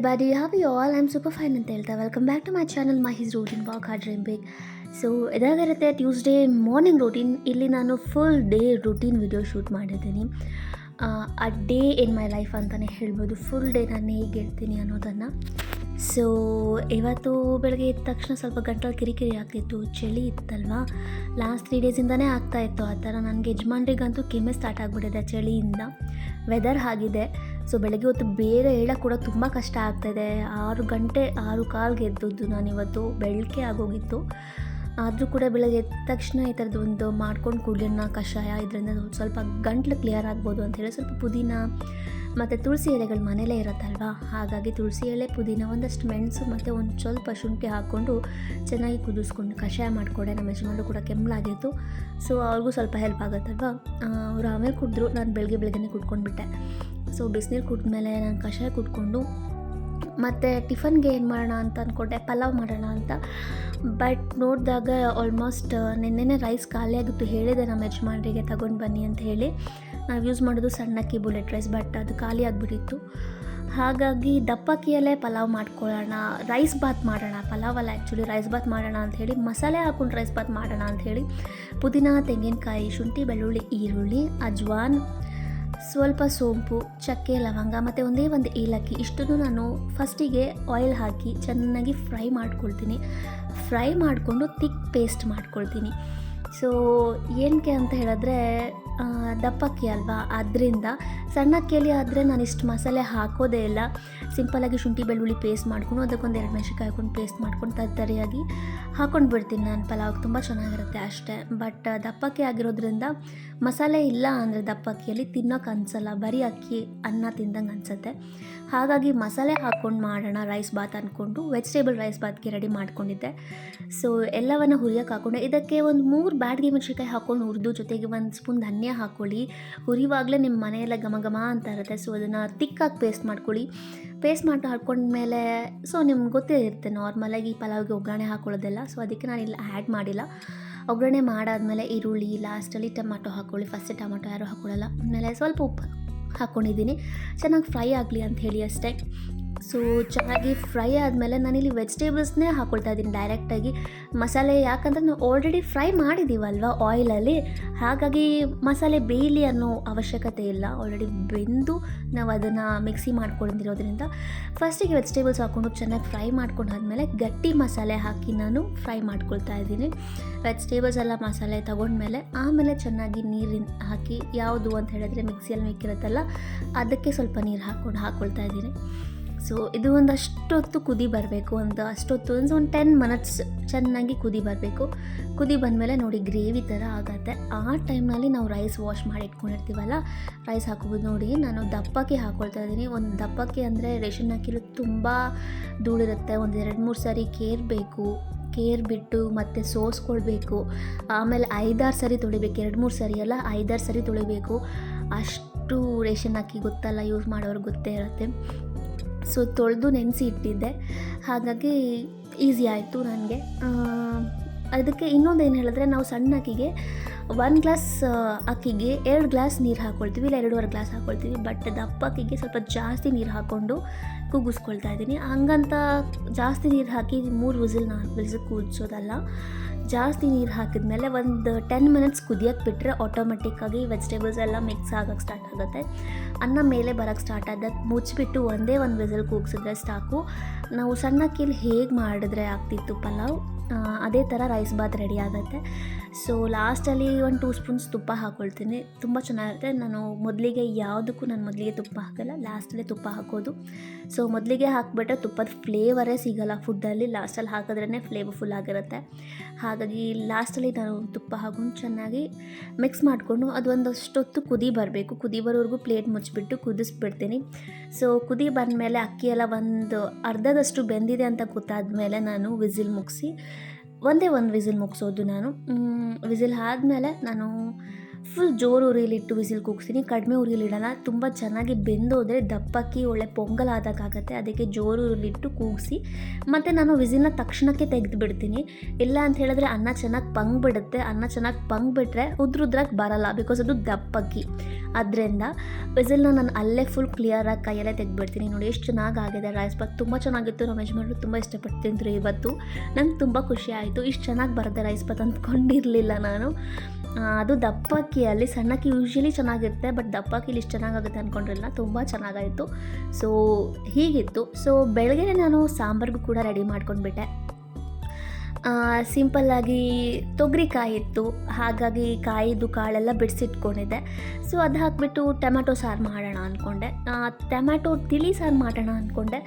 Everybody how you all I'm super fine ಅಂತ ಹೇಳ್ತಾ welcome back to my channel my his routine work hard dream big so ಇದಾಗಿರುತ್ತೆ Tuesday morning routine ಇಲ್ಲಿ ನಾನು full day routine video shoot ಮಾಡಿದ್ದೀನಿ. ಆ day in my life ಅಂತಲೇ ಹೇಳ್ಬೋದು. Full day ನಾನು ಹೇಗಿರ್ತೀನಿ ಅನ್ನೋದನ್ನು. ಸೊ ಇವತ್ತು ಬೆಳಗ್ಗೆ ಎದ್ದ ತಕ್ಷಣ ಸ್ವಲ್ಪ ಗಂಟಲು ಕಿರಿಕಿರಿ ಆಗ್ತಿತ್ತು, ಚಳಿ ಇತ್ತಲ್ವಾ? ಲಾಸ್ಟ್ ತ್ರೀ ಡೇಸಿಂದನೇ ಆಗ್ತಾ ಇತ್ತು. ಆ ಥರ ನನಗೆ ಯಜಮಾನ್ರಿಗಂತೂ ಕೆಮ್ಮೆ ಸ್ಟಾರ್ಟ್ ಆಗಿಬಿಟ್ಟಿದೆ ಚಳಿಯಿಂದ. ವೆದರ್ ಆಗಿದೆ ಸೊ ಬೆಳಗ್ಗೆ ಹೊತ್ತು ಬೇಗ ಹೇಳೋಕ್ಕೆ ಕೂಡ ತುಂಬ ಕಷ್ಟ ಆಗ್ತಾಯಿದೆ ಆರು ಗಂಟೆ, ಆರು ಕಾಲ್ಗೆ ಎದ್ದದ್ದು ನಾನಿವತ್ತು ಬೆಳಗ್ಗೆ ಆಗೋಗಿತ್ತು. ಆದರೂ ಕೂಡ ಬೆಳಗ್ಗೆ ಎದ್ದ ತಕ್ಷಣ ಈ ಥರದ್ದು ಒಂದು ಮಾಡ್ಕೊಂಡು ಕುಡಿಯೋಣ ಕಷಾಯ, ಇದರಿಂದ ಸ್ವಲ್ಪ ಗಂಟ್ಲು ಕ್ಲಿಯರ್ ಆಗ್ಬೋದು ಅಂತ ಹೇಳಿ ಸ್ವಲ್ಪ ಪುದೀನ ಮತ್ತು ತುಳಸಿ ಎಲೆಗಳು ಮನೇಲೇ ಇರುತ್ತಲ್ವಾ? ಹಾಗಾಗಿ ತುಳಸಿ ಎಲೆ, ಪುದೀನ ಒಂದಷ್ಟು ಮೆಣಸು ಮತ್ತು ಒಂದು ಸ್ವಲ್ಪ ಶುಂಠಿ ಹಾಕ್ಕೊಂಡು ಚೆನ್ನಾಗಿ ಕುದಿಸ್ಕೊಂಡು ಕಷಾಯ ಮಾಡಿಕೊಡೆ. ನಮ್ಮ ಯಜಮಾನರು ಕೂಡ ಕೆಮ್ಮಲಾಗಿತ್ತು ಸೊ ಅವ್ರಿಗೂ ಸ್ವಲ್ಪ ಹೆಲ್ಪ್ ಆಗುತ್ತಲ್ವಾ? ಅವ್ರು ಆಮೇಲೆ ಕುಡಿದ್ರು. ನಾನು ಬೆಳಗ್ಗೆ ಬೆಳಗ್ಗೆನೇ ಕುಡ್ಕೊಂಡ್ಬಿಟ್ಟೆ. ಸೊ ಬಿಸಿನೀರು ಕುಡಿದ್ಮೇಲೆ ನಾನು ಕಷಾಯ ಕುಟ್ಕೊಂಡು ಮತ್ತು ಟಿಫನ್ಗೆ ಏನು ಮಾಡೋಣ ಅಂತ ಅಂದ್ಕೊಂಡೆ ಪಲಾವ್ ಮಾಡೋಣ ಅಂತ. ಬಟ್ ನೋಡಿದಾಗ ಆಲ್ಮೋಸ್ಟ್ ನಿನ್ನೆನೇ ರೈಸ್ ಖಾಲಿ ಆಗಿತ್ತು ಹೇಳಿದೆ ನಮ್ಮ ಯಜಮಾನರಿಗೆ, ತಗೊಂಡು ಬನ್ನಿ ಅಂತ ಹೇಳಿ. ನಾವು ಯೂಸ್ ಮಾಡೋದು ಸಣ್ಣಕ್ಕಿ ಬುಲೆಟ್ ರೈಸ್ ಬಟ್ ಅದು ಖಾಲಿ ಆಗಿಬಿಟ್ಟಿತ್ತು. ಹಾಗಾಗಿ ದಪ್ಪಕ್ಕಿಯಲ್ಲೇ ಪಲಾವ್ ಮಾಡ್ಕೊಳ್ಳೋಣ ರೈಸ್ ಬಾತ್ ಮಾಡೋಣ, ಪಲಾವ್ ಅಲ್ಲ ಆ್ಯಕ್ಚುಲಿ ರೈಸ್ ಬಾತ್ ಮಾಡೋಣ ಅಂತ ಹೇಳಿ, ಮಸಾಲೆ ಹಾಕೊಂಡು ರೈಸ್ ಬಾತ್ ಮಾಡೋಣ ಅಂತ ಹೇಳಿ. ಪುದೀನ, ತೆಂಗಿನಕಾಯಿ, ಶುಂಠಿ, ಬೆಳ್ಳುಳ್ಳಿ, ಈರುಳ್ಳಿ, ಅಜ್ವಾನ್ ಸ್ವಲ್ಪ ಸೋಂಪು, ಚಕ್ಕೆ, ಲವಂಗ ಮತ್ತು ಒಂದೇ ಒಂದು ಏಲಕ್ಕಿ ಇಷ್ಟನ್ನು ನಾನು ಫಸ್ಟಿಗೆ ಆಯಿಲ್ ಹಾಕಿ ಚೆನ್ನಾಗಿ ಫ್ರೈ ಮಾಡ್ಕೊಳ್ತೀನಿ. ಫ್ರೈ ಮಾಡಿಕೊಂಡು ತಿಕ್ ಪೇಸ್ಟ್ ಮಾಡ್ಕೊಳ್ತೀನಿ. ಸೊ ಏನಕ್ಕೆ ಅಂತ ಹೇಳಿದ್ರೆ ದಪ್ಪಕ್ಕಿ ಅಲ್ವಾ? ಅದರಿಂದ ಸಣ್ಣ ಅಕ್ಕಿಯಲ್ಲಿ ಆದರೆ ನಾನು ಇಷ್ಟು ಮಸಾಲೆ ಹಾಕೋದೇ ಇಲ್ಲ. ಸಿಂಪಲಾಗಿ ಶುಂಠಿ, ಬೆಳ್ಳುಳ್ಳಿ ಪೇಸ್ಟ್ ಮಾಡ್ಕೊಂಡು ಅದಕ್ಕೊಂದು ಎರಡು ಮೆಣಸಿನ್ಕಾಯಿ ಹಾಕೊಂಡು ಪೇಸ್ಟ್ ಮಾಡ್ಕೊಂಡು ತರ್ತರಿಯಾಗಿ ಹಾಕೊಂಡು ಬಿಡ್ತೀನಿ ನಾನು. ಪಲಾವ್ ತುಂಬ ಚೆನ್ನಾಗಿರುತ್ತೆ ಅಷ್ಟೇ. ಬಟ್ ದಪ್ಪಕ್ಕಿ ಆಗಿರೋದ್ರಿಂದ ಮಸಾಲೆ ಇಲ್ಲ ಅಂದರೆ ದಪ್ಪ ಅಕ್ಕಿಯಲ್ಲಿ ತಿನ್ನೋಕೆ ಅನಿಸಲ್ಲ. ಬರೀ ಅಕ್ಕಿ, ಅನ್ನ ತಿಂದಂಗೆ ಅನಿಸುತ್ತೆ. ಹಾಗಾಗಿ ಮಸಾಲೆ ಹಾಕ್ಕೊಂಡು ಮಾಡೋಣ ರೈಸ್ ಬಾತ್ ಅಂದ್ಕೊಂಡು ವೆಜಿಟೇಬಲ್ ರೈಸ್ ಬಾತ್ಗೆ ರೆಡಿ ಮಾಡ್ಕೊಂಡಿದ್ದೆ. ಸೊ ಎಲ್ಲವನ್ನು ಹುರಿಯೋಕೆ ಹಾಕ್ಕೊಂಡೆ ಇದಕ್ಕೆ ಒಂದು ಮೂರು ಬ್ಯಾಡ್ಗೆ ಮೆಣಸಿನ್ಕಾಯಿ ಹಾಕ್ಕೊಂಡು ಹುರಿದು ಜೊತೆಗೆ ಒಂದು ಸ್ಪೂನ್ ಧನ್ಯ ಹಾಕ್ಕೊಳ್ಳಿ ಹುರಿವಾಗಲೇ ನಿಮ್ಮ ಮನೆಯೆಲ್ಲ ಘಮ ಘಮ ಅಂತ ಇರುತ್ತೆ. ಸೊ ಅದನ್ನು ತಿಕ್ಕಾಗಿ ಪೇಸ್ಟ್ ಮಾಡ್ಕೊಳ್ಳಿ. ಪೇಸ್ಟ್ ಮಾಡಿ ಹಾಕ್ಕೊಂಡ್ಮೇಲೆ ಸೊ ನಿಮ್ಗೆ ಗೊತ್ತೇ ಇರುತ್ತೆ ನಾರ್ಮಲಾಗಿ ಪಲಾವ್ಗೆ ಒಗ್ಗರಣೆ ಹಾಕೊಳ್ಳೋದೆಲ್ಲ. ಸೊ ಅದಕ್ಕೆ ನಾನು ಇಲ್ಲಿ ಆ್ಯಡ್ ಮಾಡಿಲ್ಲ. ಒಗ್ಗರಣೆ ಮಾಡಾದ್ಮೇಲೆ ಈರುಳ್ಳಿ ಲಾಸ್ಟಲ್ಲಿ ಟೊಮ್ಯಾಟೊ ಹಾಕ್ಕೊಳ್ಳಿ ಫಸ್ಟ್ ಟೊಮಾಟೊ ಯಾರೂ ಹಾಕ್ಕೊಳ್ಳಲ್ಲ ಆಮೇಲೆ ಸ್ವಲ್ಪ ಉಪ್ಪು ಹಾಕ್ಕೊಂಡಿದ್ದೀನಿ ಚೆನ್ನಾಗಿ ಫ್ರೈ ಆಗಲಿ ಅಂತ ಹೇಳಿ ಅಷ್ಟೇ. ಸೊ ಚೆನ್ನಾಗಿ ಫ್ರೈ ಆದಮೇಲೆ ನಾನಿಲ್ಲಿ ವೆಜಿಟೇಬಲ್ಸ್ನೇ ಹಾಕ್ಕೊಳ್ತಾ ಇದ್ದೀನಿ ಡೈರೆಕ್ಟಾಗಿ ಮಸಾಲೆ ಯಾಕಂದರೆ ನಾವು ಆಲ್ರೆಡಿ ಫ್ರೈ ಮಾಡಿದ್ದೀವಲ್ವ ಆಯಿಲಲ್ಲಿ ಹಾಗಾಗಿ ಮಸಾಲೆ ಬೇಯಲಿ ಅನ್ನೋ ಅವಶ್ಯಕತೆ ಇಲ್ಲ. ಆಲ್ರೆಡಿ ಬೆಂದು ನಾವು ಅದನ್ನು ಮಿಕ್ಸಿ ಮಾಡ್ಕೊಂಡಿರೋದ್ರಿಂದ ಫಸ್ಟಿಗೆ ವೆಜಿಟೇಬಲ್ಸ್ ಹಾಕ್ಕೊಂಡು ಚೆನ್ನಾಗಿ ಫ್ರೈ ಮಾಡ್ಕೊಂಡಾದ್ಮೇಲೆ ಗಟ್ಟಿ ಮಸಾಲೆ ಹಾಕಿ ನಾನು ಫ್ರೈ ಮಾಡ್ಕೊಳ್ತಾ ಇದ್ದೀನಿ. ವೆಜಿಟೇಬಲ್ಸ್ ಎಲ್ಲ ಮಸಾಲೆ ತೊಗೊಂಡ್ಮೇಲೆ ಆಮೇಲೆ ಚೆನ್ನಾಗಿ ನೀರಿನ ಹಾಕಿ ಯಾವುದು ಅಂತ ಹೇಳಿದ್ರೆ ಮಿಕ್ಸಿಯಲ್ಲಿ ಮಿಕ್ಕಿರುತ್ತಲ್ಲ, ಅದಕ್ಕೆ ಸ್ವಲ್ಪ ನೀರು ಹಾಕ್ಕೊಂಡು ಹಾಕ್ಕೊಳ್ತಾ ಇದ್ದೀನಿ. ಸೊ ಇದು ಒಂದು ಅಷ್ಟೊತ್ತು ಕುದಿ ಬರಬೇಕು. ಒಂದು ಅಷ್ಟೊತ್ತು, ಒಂದು ಒಂದು ಟೆನ್ ಮಿನಿಟ್ಸ್ ಚೆನ್ನಾಗಿ ಕುದಿ ಬರಬೇಕು. ಕುದಿ ಬಂದಮೇಲೆ ನೋಡಿ ಗ್ರೇವಿ ಥರ ಆಗುತ್ತೆ. ಆ ಟೈಮ್ನಲ್ಲಿ ನಾವು ರೈಸ್ ವಾಶ್ ಮಾಡಿ ಇಟ್ಕೊಂಡಿರ್ತೀವಲ್ಲ ರೈಸ್ ಹಾಕೋಬೋದು ನೋಡಿ. ನಾನು ದಪ್ಪಕ್ಕೆ ಹಾಕ್ಕೊಳ್ತಾ ಇದ್ದೀನಿ. ಒಂದು ದಪ್ಪಕ್ಕೆ ಅಂದರೆ ರೇಷನ್ ಅಕ್ಕಿಲು ತುಂಬ ಧೂಳಿರುತ್ತೆ. ಒಂದು ಎರಡು ಮೂರು ಸಾರಿ ಕೇರ್ಬೇಕು ಕೇರ್ ಬಿಟ್ಟು ಮತ್ತು ಸೋಸ್ಕೊಳ್ಬೇಕು. ಆಮೇಲೆ ಐದಾರು ಸರಿ ತೊಳಿಬೇಕು. ಎರಡು ಮೂರು ಸರಿ ಅಲ್ಲ, ಐದಾರು ಸರಿ ತೊಳಿಬೇಕು. ಅಷ್ಟು ರೇಷನ್ ಅಕ್ಕಿ ಗೊತ್ತಲ್ಲ ಯೂಸ್ ಮಾಡೋರು ಗೊತ್ತೇ ಇರುತ್ತೆ. ಸೊ ತೊಳೆದು ನೆನೆಸಿ ಇಟ್ಟಿದ್ದೆ ಹಾಗಾಗಿ ಈಸಿ ಆಯಿತು ನನಗೆ. ಅದಕ್ಕೆ ಇನ್ನೊಂದು ಏನು ಹೇಳಿದ್ರೆ ನಾವು ಸಣ್ಣ ಅಕ್ಕಿಗೆ ಒಂದು ಗ್ಲಾಸ್ ಅಕ್ಕಿಗೆ ಎರಡು ಗ್ಲಾಸ್ ನೀರು ಹಾಕ್ಕೊಳ್ತೀವಿ ಇಲ್ಲ ಎರಡೂವರೆ ಗ್ಲಾಸ್ ಹಾಕ್ಕೊಳ್ತೀವಿ ಬಟ್ ದಪ್ಪ ಅಕ್ಕಿಗೆ ಸ್ವಲ್ಪ ಜಾಸ್ತಿ ನೀರು ಹಾಕ್ಕೊಂಡು ಕೂಗಿಸ್ಕೊಳ್ತಾ ಇದ್ದೀನಿ. ಹಂಗಂತ ಜಾಸ್ತಿ ನೀರು ಹಾಕಿ ಮೂರು ವಿಸಿಲ್ ನಾಲ್ಕು ವಿಸಿಲ್ ಕೂದಿಸೋದಲ್ಲ ಜಾಸ್ತಿ ನೀರು ಹಾಕಿದ್ಮೇಲೆ ಒಂದು ಟೆನ್ ಮಿನಿಟ್ಸ್ ಕುದಿಯೋಕ್ಕೆ ಬಿಟ್ಟರೆ ಆಟೋಮೆಟಿಕ್ಕಾಗಿ ವೆಜಿಟೇಬಲ್ಸ್ ಎಲ್ಲ ಮಿಕ್ಸ್ ಆಗೋಕ್ಕೆ ಸ್ಟಾರ್ಟ್ ಆಗುತ್ತೆ. ಅನ್ನ ಮೇಲೆ ಬರೋಕ್ಕೆ ಸ್ಟಾರ್ಟ್ ಆದಕ್ಕೆ ಮುಚ್ಚಿಬಿಟ್ಟು ಒಂದೇ ಒಂದು ವೆಸಲ್ ಕೂಗಿಸಿದ್ರೆ ಸಾಕು. ನಾವು ಸಣ್ಣ ಅಕ್ಕಿಲಿ ಹೇಗೆ ಮಾಡಿದ್ರೆ ಆಗ್ತಿತ್ತು ಪಲಾವ್? ಅದೇ ಥರ ರೈಸ್ ಬಾತ್ ರೆಡಿ ಆಗುತ್ತೆ. ಸೊ ಲಾಸ್ಟಲ್ಲಿ ಒಂದು ಟೂ ಸ್ಪೂನ್ಸ್ ತುಪ್ಪ ಹಾಕ್ಕೊಳ್ತೀನಿ ತುಂಬ ಚೆನ್ನಾಗಿರುತ್ತೆ. ನಾನು ಮೊದಲಿಗೆ ಯಾವುದಕ್ಕೂ ನಾನು ಮೊದಲಿಗೆ ತುಪ್ಪ ಹಾಕಲ್ಲ ಲಾಸ್ಟಲ್ಲಿ ತುಪ್ಪ ಹಾಕೋದು. ಸೊ ಮೊದಲಿಗೆ ಹಾಕಿಬಿಟ್ರೆ ತುಪ್ಪದ ಫ್ಲೇವರೇ ಸಿಗಲ್ಲ ಫುಡ್ಡಲ್ಲಿ ಲಾಸ್ಟಲ್ಲಿ ಹಾಕಿದ್ರೇ ಫ್ಲೇವರ್ಫುಲ್ ಆಗಿರುತ್ತೆ. ಹಾಗಾಗಿ ಲಾಸ್ಟಲ್ಲಿ ನಾನು ತುಪ್ಪ ಹಾಕೊಂಡು ಚೆನ್ನಾಗಿ ಮಿಕ್ಸ್ ಮಾಡಿಕೊಂಡು ಅದೊಂದಷ್ಟೊತ್ತು ಕುದಿ ಬರಬೇಕು. ಕುದಿ ಬರೋವರೆಗೂ ಪ್ಲೇಟ್ ಮುಚ್ಚಿಬಿಟ್ಟು ಕುದಿಸ್ಬಿಡ್ತೀನಿ. ಸೊ ಕುದಿ ಬಂದಮೇಲೆ ಅಕ್ಕಿ ಎಲ್ಲ ಒಂದು ಅರ್ಧದಷ್ಟು ಬೆಂದಿದೆ ಅಂತ ಗೊತ್ತಾದ್ಮೇಲೆ ನಾನು ವಿಸಿಲ್ ಮುಗಿಸಿ ಒಂದೇ ಒಂದು ವಿಸಿಲ್ ಮುಗಿಸೋದು ನಾನು. ವಿಸಿಲ್ ಆದಮೇಲೆ ನಾನು ಫುಲ್ ಜೋರು ಉರಿಯಲ್ಲಿಟ್ಟು ವಿಸಿಲ್ ಕೂಗಿಸ್ತೀನಿ. ಕಡಿಮೆ ಉರಿಲಿಡಲ್ಲ ತುಂಬ ಚೆನ್ನಾಗಿ ಬೆಂದೋದ್ರೆ ದಪ್ಪಕ್ಕಿ, ಒಳ್ಳೆ ಪೊಂಗಲ್ ಆದಾಗತ್ತೆ ಅದಕ್ಕೆ ಜೋರು ಉರಿಲಿಟ್ಟು ಕೂಗಿಸಿ. ಮತ್ತು ನಾನು ವಿಸಿಲ್ನ ತಕ್ಷಣಕ್ಕೆ ತೆಗೆದು ಬಿಡ್ತೀನಿ ಇಲ್ಲ ಅಂತ ಹೇಳಿದ್ರೆ ಅನ್ನ ಚೆನ್ನಾಗಿ ಪಂಗ್ ಬಿಡುತ್ತೆ ಅನ್ನ ಚೆನ್ನಾಗಿ ಪಂಗ್ ಬಿಟ್ಟರೆ ಉದ್ರುದ್ರಾಗಿ ಬರಲ್ಲ. ಬಿಕಾಸ್ ಅದು ದಪ್ಪಕ್ಕಿ. ಅದರಿಂದ ವಿಸಿಲ್ನ ನಾನು ಅಲ್ಲೇ ಫುಲ್ ಕ್ಲಿಯರಾಗಿ ಕೈಯಲ್ಲೇ ತೆಗೆದ್ಬಿಡ್ತೀನಿ. ನೋಡಿ ಎಷ್ಟು ಚೆನ್ನಾಗಿ ಆಗಿದೆ. ರೈಸ್ ಬಾತ್ ತುಂಬ ಚೆನ್ನಾಗಿತ್ತು. ನಮ್ಮ ಯಜಮಾನ್ರು ತುಂಬ ಇಷ್ಟಪಟ್ಟು ತಿಂದರು ಇವತ್ತು. ನಂಗೆ ತುಂಬ ಖುಷಿ ಆಯಿತು. ಇಷ್ಟು ಚೆನ್ನಾಗಿ ಬರುತ್ತೆ ರೈಸ್ ಬಾತ್ ಅಂದ್ಕೊಂಡಿರಲಿಲ್ಲ ನಾನು. ಅದು ಅದು ದಪ್ಪಕ್ಕಿಯಲ್ಲಿ ಸಣ್ಣಕ್ಕಿ ಯೂಶ್ವಲಿ ಚೆನ್ನಾಗಿರುತ್ತೆ ಬಟ್ ದಪ್ಪ ಅಕ್ಕಿಲಿ ಇಷ್ಟು ಚೆನ್ನಾಗಾಗುತ್ತೆ ಅಂದ್ಕೊಂಡಿರಲಿಲ್ಲ ತುಂಬ ಚೆನ್ನಾಗಾಯಿತು. ಸೊ ಹೀಗಿತ್ತು. ಸೊ ಬೆಳಗ್ಗೆ ನಾನು ಸಾಂಬಾರ್ಗೂ ಕೂಡ ರೆಡಿ ಮಾಡ್ಕೊಂಡ್ಬಿಟ್ಟೆ. ಸಿಂಪಲ್ಲಾಗಿ ತೊಗರಿಕಾಯಿ ಇತ್ತು. ಹಾಗಾಗಿ ಕಾಯಿದು ಕಾಳೆಲ್ಲ ಬಿಡಿಸಿಟ್ಕೊಂಡಿದ್ದೆ. ಸೊ ಅದು ಹಾಕಿಬಿಟ್ಟು ಟೊಮ್ಯಾಟೊ ಸಾರು ಮಾಡೋಣ ಅಂದ್ಕೊಂಡೆ ಟೊಮ್ಯಾಟೊ ತಿಳಿ ಸಾರು ಮಾಡೋಣ ಅಂದ್ಕೊಂಡೆ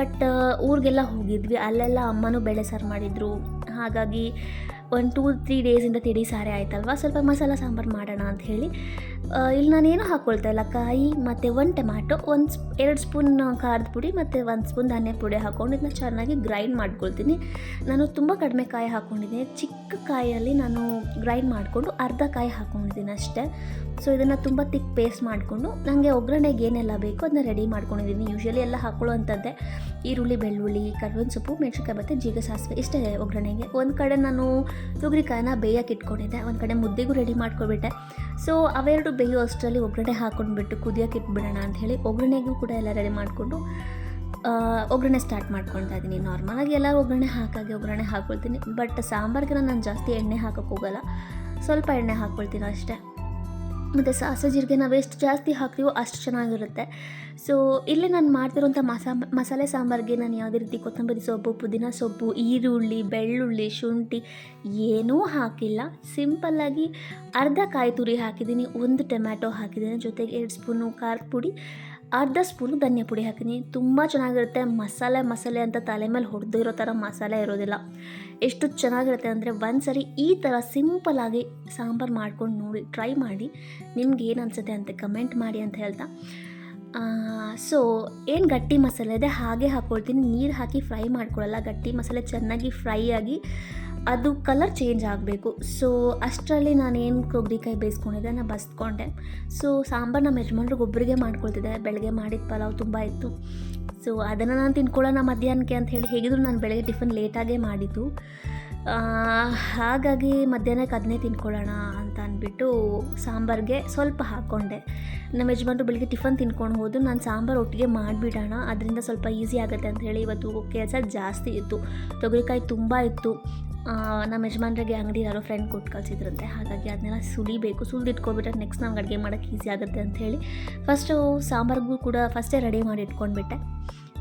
ಬಟ್ ಊರಿಗೆಲ್ಲ ಹೋಗಿದ್ವಿ. ಅಲ್ಲೆಲ್ಲ ಅಮ್ಮನೂ ಬೇಳೆ ಸಾರು ಮಾಡಿದರು. ಹಾಗಾಗಿ ಒಂದು ಟೂ ತ್ರೀ ಡೇಸಿಂದ ತಿಳಿ ಸಾರೆ ಆಯ್ತಲ್ವ? ಸ್ವಲ್ಪ ಮಸಾಲ ಸಾಂಬಾರು ಮಾಡೋಣ ಅಂತ ಹೇಳಿ. ಇಲ್ಲಿ ನಾನೇನು ಹಾಕ್ಕೊಳ್ತಾ ಇಲ್ಲ, ಕಾಯಿ ಮತ್ತು ಒಂದು ಟೊಮ್ಯಾಟೊ, ಒಂದು ಸ್ಪ್, ಎರಡು ಸ್ಪೂನ್ ಖಾರದ ಪುಡಿ ಮತ್ತು ಒಂದು ಸ್ಪೂನ್ ಧನಿಯಾ ಪುಡಿ ಹಾಕ್ಕೊಂಡು ಇದನ್ನ ಚೆನ್ನಾಗಿ ಗ್ರೈಂಡ್ ಮಾಡ್ಕೊಳ್ತೀನಿ. ನಾನು ತುಂಬ ಕಡಿಮೆ ಕಾಯಿ ಹಾಕ್ಕೊಂಡಿದ್ದೀನಿ ಚಿಕ್ಕ ಕಾಯಲ್ಲಿ ನಾನು ಗ್ರೈಂಡ್ ಮಾಡಿಕೊಂಡು ಅರ್ಧ ಕಾಯಿ ಹಾಕ್ಕೊಂಡಿದ್ದೀನಿ ಅಷ್ಟೇ. ಸೊ ಇದನ್ನು ತುಂಬ ತಿಕ್ ಪೇಸ್ಟ್ ಮಾಡಿಕೊಂಡು ನನಗೆ ಒಗ್ಗರಣೆಗೆ ಏನೆಲ್ಲ ಬೇಕೋ ಅದನ್ನ ರೆಡಿ ಮಾಡ್ಕೊಂಡಿದ್ದೀನಿ. ಯೂಶ್ವಲಿ ಎಲ್ಲ ಹಾಕ್ಕೊಳ್ಳೋವಂಥದ್ದೇ ಈರುಳ್ಳಿ, ಬೆಳ್ಳುಳ್ಳಿ, ಕರ್ಬೇವಿನ ಸೊಪ್ಪು, ಮೆಣಸಿನ್ಕಾಯಿ ಮತ್ತು ಜೀರಿಗೆ, ಸಾಸಿವೆ, ಇಷ್ಟೇ ಒಗ್ಗರಣೆಗೆ. ಒಂದು ಕಡೆ ನಾನು ತೊಗರಿಕಾಯನ್ನ ಬೇಯಕ್ಕೆ ಇಟ್ಕೊಂಡಿದ್ದೆ. ಒಂದು ಕಡೆ ಮುದ್ದೆಗೂ ರೆಡಿ ಮಾಡ್ಕೊಬಿಟ್ಟೆ ಸೊ ಅವೆರಡು ಬೇಯೋ ಅಷ್ಟರಲ್ಲಿ ಒಗ್ಗರಣೆ ಹಾಕ್ಕೊಂಡ್ಬಿಟ್ಟು ಕುದಿಯೋಕೆ ಇಟ್ಬಿಡೋಣ ಅಂತ ಹೇಳಿ ಒಗ್ಗರಣೆಗೂ ಕೂಡ ಎಲ್ಲ ರೆಡಿ ಮಾಡಿಕೊಂಡು ಒಗ್ಗರಣೆ ಸ್ಟಾರ್ಟ್ ಮಾಡ್ಕೊಳ್ತಾ ಇದ್ದೀನಿ ನಾರ್ಮಲಾಗಿ ಎಲ್ಲ ಒಗ್ಗರಣೆ ಹಾಕಾಗಿ ಒಗ್ಗರಣೆ ಹಾಕ್ಕೊಳ್ತೀನಿ. ಬಟ್ ಸಾಂಬಾರ್ಗೆ ನಾನು ಜಾಸ್ತಿ ಎಣ್ಣೆ ಹಾಕೋಕ್ಕೋಗಲ್ಲ ಸ್ವಲ್ಪ ಎಣ್ಣೆ ಹಾಕ್ಕೊಳ್ತೀನಿ ಅಷ್ಟೇ. ಮತ್ತು ಸಾಸಿವೆ ಜೀರಿಗೆ ನಾವು ಎಷ್ಟು ಜಾಸ್ತಿ ಹಾಕ್ತೀವೋ ಅಷ್ಟು ಚೆನ್ನಾಗಿರುತ್ತೆ. ಸೊ ಇಲ್ಲಿ ನಾನು ಮಾಡ್ತಿರೋಂಥ ಮಸಾ, ಮಸಾಲೆ ಸಾಂಬಾರಿಗೆ ನಾನು ಯಾವುದೇ ರೀತಿ ಕೊತ್ತಂಬರಿ ಸೊಪ್ಪು, ಪುದೀನ ಸೊಪ್ಪು, ಈರುಳ್ಳಿ, ಬೆಳ್ಳುಳ್ಳಿ, ಶುಂಠಿ ಏನೂ ಹಾಕಿಲ್ಲ. ಸಿಂಪಲ್ಲಾಗಿ ಅರ್ಧ ಕಾಯಿ ತುರಿ ಹಾಕಿದ್ದೀನಿ ಒಂದು ಟೊಮ್ಯಾಟೊ ಹಾಕಿದ್ದೀನಿ ಜೊತೆಗೆ ಎರಡು ಸ್ಪೂನು ಖಾರದ ಪುಡಿ. ಅರ್ಧ ಸ್ಪೂನು ಧನಿಯಾ ಪುಡಿ ಹಾಕಿನಿ ತುಂಬ ಚೆನ್ನಾಗಿರುತ್ತೆ. ಮಸಾಲೆ ಮಸಾಲೆ ಅಂತ ತಲೆ ಮೇಲೆ ಹೊಡೆದಿರೋ ಥರ ಮಸಾಲೆ ಇರೋದಿಲ್ಲ. ಎಷ್ಟು ಚೆನ್ನಾಗಿರುತ್ತೆ ಅಂದರೆ ಒಂದು ಸರಿ ಈ ಥರ ಸಿಂಪಲಾಗಿ ಸಾಂಬಾರು ಮಾಡ್ಕೊಂಡು ನೋಡಿ, ಟ್ರೈ ಮಾಡಿ. ನಿಮ್ಗೆ ಏನು ಅನಿಸುತ್ತೆ ಅಂತ ಕಮೆಂಟ್ ಮಾಡಿ ಅಂತ ಹೇಳ್ತಾ. ಸೊ, ಏನು ಗಟ್ಟಿ ಮಸಾಲೆ ಇದೆ, ಹಾಗೆ ಹಾಕ್ಕೊಳ್ತೀನಿ ನೀರು ಹಾಕಿ ಫ್ರೈ ಮಾಡ್ಕೊಳ್ಳಲ್ಲ, ಗಟ್ಟಿ ಮಸಾಲೆ ಚೆನ್ನಾಗಿ ಫ್ರೈ ಆಗಿ ಅದು ಕಲರ್ ಚೇಂಜ್ ಆಗಬೇಕು. ಸೊ ಅಷ್ಟರಲ್ಲಿ ನಾನೇನು ಕೊಬ್ಬರಿಕಾಯಿ ಬೇಯಿಸ್ಕೊಂಡಿದ್ದೆ ನಾನು ಬಸ್ಕೊಂಡೆ. ಸೊ ಸಾಂಬಾರು ನಮ್ಮ ಯಜಮಾನ್ರಿಗೆ ಒಬ್ಬರಿಗೆ ಮಾಡ್ಕೊಳ್ತಿದ್ದೆ ಬೆಳಗ್ಗೆ ಮಾಡಿದ ಪಲಾವ್ ತುಂಬ ಇತ್ತು. ಸೊ ಅದನ್ನು ನಾನು ತಿನ್ಕೊಳ್ಳೋಣ ಮಧ್ಯಾಹ್ನಕ್ಕೆ ಅಂತ ಹೇಳಿ ಹೇಗಿದ್ರು ನಾನು ಬೆಳಗ್ಗೆ ಟಿಫನ್ ಲೇಟಾಗೇ ಮಾಡಿದ್ದು. ಹಾಗಾಗಿ ಮಧ್ಯಾಹ್ನಕ್ಕೆ ಅದನ್ನೇ ತಿನ್ಕೊಳ್ಳೋಣ ಅಂತ ಅಂದ್ಬಿಟ್ಟು ಸಾಂಬಾರಿಗೆ ಸ್ವಲ್ಪ ಹಾಕ್ಕೊಂಡೆ. ನಮ್ಮ ಯಜಮಾನ್ರು ಬೆಳಿಗ್ಗೆ ಟಿಫನ್ ತಿನ್ಕೊಂಡು ಹೋದ್ರು. ನಾನು ಸಾಂಬಾರು ಒಟ್ಟಿಗೆ ಮಾಡಿಬಿಡೋಣ, ಅದರಿಂದ ಸ್ವಲ್ಪ ಈಸಿ ಆಗುತ್ತೆ ಅಂತ ಹೇಳಿ ಇವತ್ತು ಕೆಲಸ ಜಾಸ್ತಿ ಇತ್ತು. ತೊಗರಿಕಾಯಿ ತುಂಬ ಇತ್ತು. ನಮ್ಮ ಯಜಮಾನ್ರಿಗೆ ಅಂಗಡಿ ಯಾರೋ ಫ್ರೆಂಡ್ ಕೊಟ್ಟು ಕಳಿಸಿದ್ರಂತೆ, ಹಾಗಾಗಿ ಅದನ್ನೆಲ್ಲ ಸುಲಿಬೇಕು, ಸುಲಿದಿಟ್ಕೊಬಿಟ್ರೆ ನೆಕ್ಸ್ಟ್ ನಮ್ಗೆ ಅಡುಗೆ ಮಾಡೋಕ್ಕೆ ಈಸಿ ಆಗುತ್ತೆ ಅಂತ ಹೇಳಿ ಫಸ್ಟು ಸಾಂಬಾರಿಗೂ ಕೂಡ ಫಸ್ಟೇ ರೆಡಿ ಮಾಡಿ ಇಟ್ಕೊಂಡ್ಬಿಟ್ಟೆ.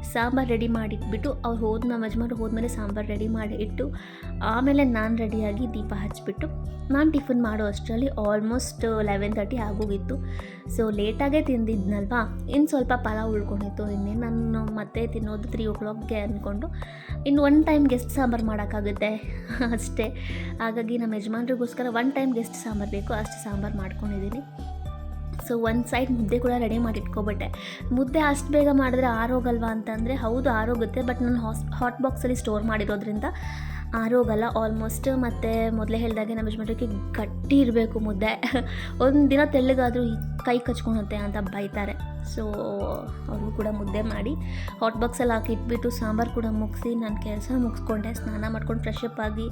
ಸಾಂಬಾರು ರೆಡಿ ಮಾಡಿಟ್ಬಿಟ್ಟು ಅವ್ರು ಹೋದ ನಮ್ಮ ಯಜಮಾನ್ರು ಹೋದ್ಮೇಲೆ ಸಾಂಬಾರು ರೆಡಿ ಮಾಡಿ ಇಟ್ಟು ಆಮೇಲೆ ನಾನು ರೆಡಿಯಾಗಿ ದೀಪ ಹಚ್ಚಿಬಿಟ್ಟು ನಾನು ಟಿಫಿನ್ ಮಾಡೋ ಅಷ್ಟರಲ್ಲಿ ಆಲ್ಮೋಸ್ಟ್ ಲೆವೆನ್ ತರ್ಟಿ ಆಗೋಗಿತ್ತು. ಸೊ ಲೇಟಾಗೇ ತಿಂದಿದ್ನಲ್ವಾ? ಇನ್ನು ಸ್ವಲ್ಪ ಪಲಾವ್ ಉಳ್ಕೊಂಡಿತ್ತು. ಇನ್ನೇನು ನಾನು ಮತ್ತೆ ತಿನ್ನೋದು ತ್ರೀ ಓ ಕ್ಲಾಕ್ಗೆ ಅಂದ್ಕೊಂಡು ಇನ್ನು ಒನ್ ಟೈಮ್ ಗೆಸ್ಟ್ ಸಾಂಬಾರು ಮಾಡೋಕ್ಕಾಗುತ್ತೆ ಅಷ್ಟೇ. ಹಾಗಾಗಿ ನಮ್ಮ ಯಜಮಾನ್ರಿಗೋಸ್ಕರ ಒನ್ ಟೈಮ್ ಗೆಸ್ಟ್ ಸಾಂಬಾರು ಬೇಕು. ಅಷ್ಟು ಸಾಂಬಾರು ಮಾಡ್ಕೊಂಡಿದ್ದೀನಿ. ಸೊ ಒಂದು ಸೈಡ್ ಮುದ್ದೆ ಕೂಡ ರೆಡಿ ಮಾಡಿ ಇಟ್ಕೊಬಿಟ್ಟೆ ಮುದ್ದೆ ಅಷ್ಟು ಬೇಗ ಮಾಡಿದ್ರೆ ಆರೋಗಲ್ವಾ ಅಂತಂದರೆ ಹೌದು ಆರೋಗುತ್ತೆ, ಬಟ್ ನಾನು ಹಾಸ್ ಹಾಟ್ ಬಾಕ್ಸಲ್ಲಿ ಸ್ಟೋರ್ ಮಾಡಿರೋದ್ರಿಂದ ಆರೋಗಲ್ಲ ಆಲ್ಮೋಸ್ಟ್ ಮತ್ತು ಮೊದಲೇ ಹೇಳಿದಾಗೆ ನಮ್ಮ ಯಜಮಾನಕ್ಕೆ ಗಟ್ಟಿ ಇರಬೇಕು ಮುದ್ದೆ. ಒಂದು ದಿನ ತೆಳ್ಳಗಾದರೂ ಕೈ ಕಚ್ಕೊಳುತ್ತೆ ಅಂತ ಬೈತಾರೆ. ಸೊ ಅವ್ರಿಗೂ ಕೂಡ ಮುದ್ದೆ ಮಾಡಿ ಹಾಟ್ ಬಾಕ್ಸಲ್ಲಿ ಹಾಕಿ ಇಟ್ಬಿಟ್ಟು ಸಾಂಬಾರು ಕೂಡ ಮುಗಿಸಿ, ನಾನು ಕೆಲಸ ಮುಗಿಸ್ಕೊಂಡೆ, ಸ್ನಾನ ಮಾಡ್ಕೊಂಡು ಫ್ರೆಶ್ ಅಪ್ ಆಗಿ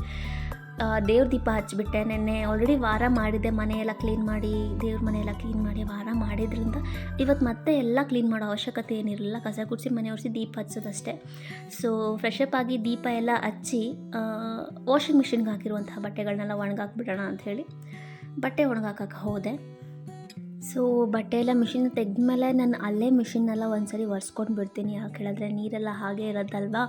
ದೇವ್ರ ದೀಪ ಹಚ್ಚಿಬಿಟ್ಟೆ ನೆನ್ನೆ ಆಲ್ರೆಡಿ ವಾರ ಮಾಡಿದೆ ಮನೆಯೆಲ್ಲ ಕ್ಲೀನ್ ಮಾಡಿ, ದೇವ್ರ ಮನೆಯೆಲ್ಲ ಕ್ಲೀನ್ ಮಾಡಿ ವಾರ ಮಾಡಿದ್ರಿಂದ ಇವತ್ತು ಮತ್ತೆ ಎಲ್ಲ ಕ್ಲೀನ್ ಮಾಡೋ ಅವಶ್ಯಕತೆ ಏನಿರಲಿಲ್ಲ. ಕಸ ಗುಡಿಸಿ ಮನೆ ಒರೆಸಿ ದೀಪ ಹಚ್ಚೋದಷ್ಟೇ. ಸೊ ಫ್ರೆಶ್ ಅಪ್ ಆಗಿ ದೀಪ ಎಲ್ಲ ಹಚ್ಚಿ ವಾಷಿಂಗ್ ಮಿಷಿನ್ಗೆ ಹಾಕಿರುವಂತಹ ಬಟ್ಟೆಗಳನ್ನೆಲ್ಲ ಒಣಗಾಕ್ಬಿಡೋಣ ಅಂಥೇಳಿ ಬಟ್ಟೆ ಒಣಗಾಕಕ್ಕೆ ಹೋದೆ. ಸೊ ಬಟ್ಟೆ ಎಲ್ಲ ಮಿಷಿನ್ ತೆಗೆದ್ಮೇಲೆ ನಾನು ಅಲ್ಲೇ ಮಿಷಿನ್ನೆಲ್ಲ ಒಂದ್ಸರಿ ಒರೆಸ್ಕೊಂಡು ಬಿಡ್ತೀನಿ ಯಾಕೆ ಹೇಳಿದ್ರೆ ನೀರೆಲ್ಲ ಹಾಗೆ ಇರೋದಲ್ವಾ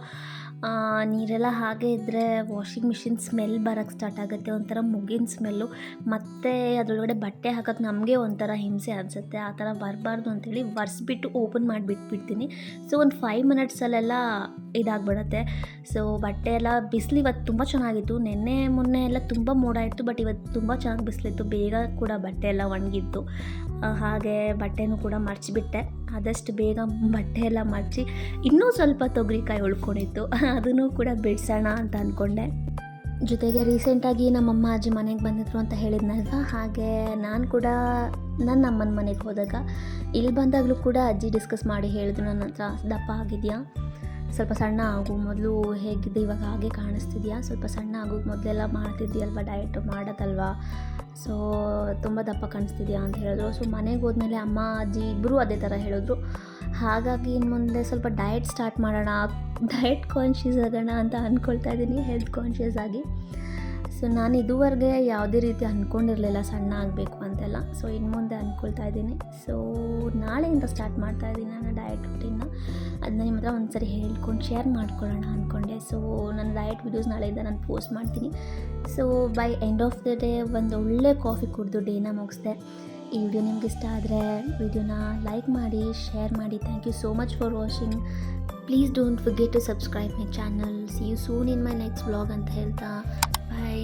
ನೀರೆಲ್ಲ ಹಾಗೆ ಇದ್ದರೆ ವಾಷಿಂಗ್ ಮಿಷಿನ್ ಸ್ಮೆಲ್ ಬರೋಕ್ಕೆ ಸ್ಟಾರ್ಟ್ ಆಗುತ್ತೆ, ಒಂಥರ ಮುಗಿನ ಸ್ಮೆಲ್ಲು ಮತ್ತು ಅದರೊಳಗಡೆ ಬಟ್ಟೆ ಹಾಕೋಕ್ಕೆ ನಮಗೆ ಒಂಥರ ಹಿಂಸೆ ಅನಿಸುತ್ತೆ. ಆ ಥರ ಬರಬಾರ್ದು ಅಂತೇಳಿ ಒರೆಸ್ಬಿಟ್ಟು ಓಪನ್ ಮಾಡಿಬಿಟ್ಬಿಡ್ತೀನಿ. ಸೊ ಒಂದು ಫೈವ್ ಮಿನಿಟ್ಸಲ್ಲೆಲ್ಲ ಇದಾಗ್ಬಿಡತ್ತೆ. ಸೊ ಬಟ್ಟೆ ಎಲ್ಲ ಬಿಸಿಲು ಇವತ್ತು ತುಂಬ ಚೆನ್ನಾಗಿತ್ತು. ನಿನ್ನೆ, ಮೊನ್ನೆ ಎಲ್ಲ ತುಂಬ ಮೋಡ ಇತ್ತು ಬಟ್ ಇವತ್ತು ತುಂಬ ಚೆನ್ನಾಗಿ ಬಿಸಿಲಿತ್ತು. ಬೇಗ ಕೂಡ ಬಟ್ಟೆ ಎಲ್ಲ ಒಣಗಿತ್ತು ಹಾಗೆ ಬಟ್ಟೆನೂ ಕೂಡ ಮರ್ಚಿಬಿಟ್ಟೆ. ಆದಷ್ಟು ಬೇಗ ಬಟ್ಟೆ ಎಲ್ಲ ಮಡಚಿ ಇನ್ನೂ ಸ್ವಲ್ಪ ತೊಗರಿಕಾಯಿ ಉಳ್ಕೊಂಡಿತ್ತು. ಅದನ್ನು ಕೂಡ ಬಿಡಿಸೋಣ ಅಂತ ಅಂದ್ಕೊಂಡೆ ಜೊತೆಗೆ ರೀಸೆಂಟಾಗಿ ನಮ್ಮಮ್ಮ ಅಜ್ಜಿ ಮನೆಗೆ ಬಂದಿದ್ರು ಅಂತ ಹೇಳಿದ್ನಲ್ವ? ಹಾಗೆ ನಾನು ಕೂಡ ನನ್ನ ಅಮ್ಮನ ಮನೆಗೆ ಹೋದಾಗ ಇಲ್ಲಿ ಬಂದಾಗಲೂ ಕೂಡ ಅಜ್ಜಿ ಡಿಸ್ಕಸ್ ಮಾಡಿ ಹೇಳಿದ್ರು ನನ್ನ ಹತ್ರ, ದಪ್ಪ ಆಗಿದೆಯಾ? ಸ್ವಲ್ಪ ಸಣ್ಣ ಆಗು ಮೊದಲು ಹೇಗಿದೆ, ಇವಾಗ ಹಾಗೆ ಕಾಣಿಸ್ತಿದ್ಯಾ? ಸ್ವಲ್ಪ ಸಣ್ಣ ಆಗು, ಮೊದಲೆಲ್ಲ ಮಾಡ್ತಿದ್ದೀಯಲ್ವ ಡಯಟ್ ಮಾಡೋದಲ್ವಾ? ಸೊ ತುಂಬ ದಪ್ಪ ಕಾಣಿಸ್ತಿದ್ಯಾ ಅಂತ ಹೇಳಿದ್ರು. ಸೊ ಮನೆಗೆ ಹೋದ್ಮೇಲೆ ಅಮ್ಮ, ಅಜ್ಜಿ ಇಬ್ಬರೂ ಅದೇ ಥರ ಹೇಳಿದ್ರು. ಹಾಗಾಗಿ ಇನ್ನು ಮುಂದೆ ಸ್ವಲ್ಪ ಡಯಟ್ ಸ್ಟಾರ್ಟ್ ಮಾಡೋಣ ಡಯಟ್ ಕಾನ್ಷಿಯಸ್ ಆಗೋಣ ಅಂತ ಅಂದ್ಕೊಳ್ತಾ ಇದ್ದೀನಿ ಹೆಲ್ತ್ ಕಾನ್ಷಿಯಸ್ ಆಗಿ. ಸೊ ನಾನು ಇದುವರೆಗೆ ಯಾವುದೇ ರೀತಿ ಅಂದ್ಕೊಂಡಿರಲಿಲ್ಲ ಸಣ್ಣ ಆಗಬೇಕು ಅಂತೆಲ್ಲ. ಸೊ ಇನ್ನು ಮುಂದೆ ಅಂದ್ಕೊಳ್ತಾ ಇದ್ದೀನಿ. ಸೊ ನಾಳೆಯಿಂದ ಸ್ಟಾರ್ಟ್ ಮಾಡ್ತಾ ಇದ್ದೀನಿ ನನ್ನ ಡಯಟ್ ರುಟೀನ್ನ ಅದನ್ನ ನಿಮ್ಮ ಹತ್ರ ಒಂದು ಸರಿ ಹೇಳ್ಕೊಂಡು ಶೇರ್ ಮಾಡ್ಕೊಳ್ಳೋಣ ಅಂದ್ಕೊಂಡೆ ಸೊ ನನ್ನ ಡಯಟ್ ವಿಡಿಯೋಸ್ ನಾಳೆಯಿಂದ ನಾನು ಪೋಸ್ಟ್ ಮಾಡ್ತೀನಿ. So by end of the day ಒಂದು ಒಳ್ಳೆ ಕಾಫಿ ಕುಡಿದು ಡೇನ ಮುಗಿಸ್ದೆ. ಈ ವಿಡಿಯೋ ನಿಮ್ಗೆ ಇಷ್ಟ ಆದರೆ ವಿಡಿಯೋನ ಲೈಕ್ ಮಾಡಿ ಶೇರ್ ಮಾಡಿ. Thank you so much for watching please don't forget to subscribe my channel see you soon in my next blog ಅಂತ ಹೇಳ್ತಾ. ಬಾಯ್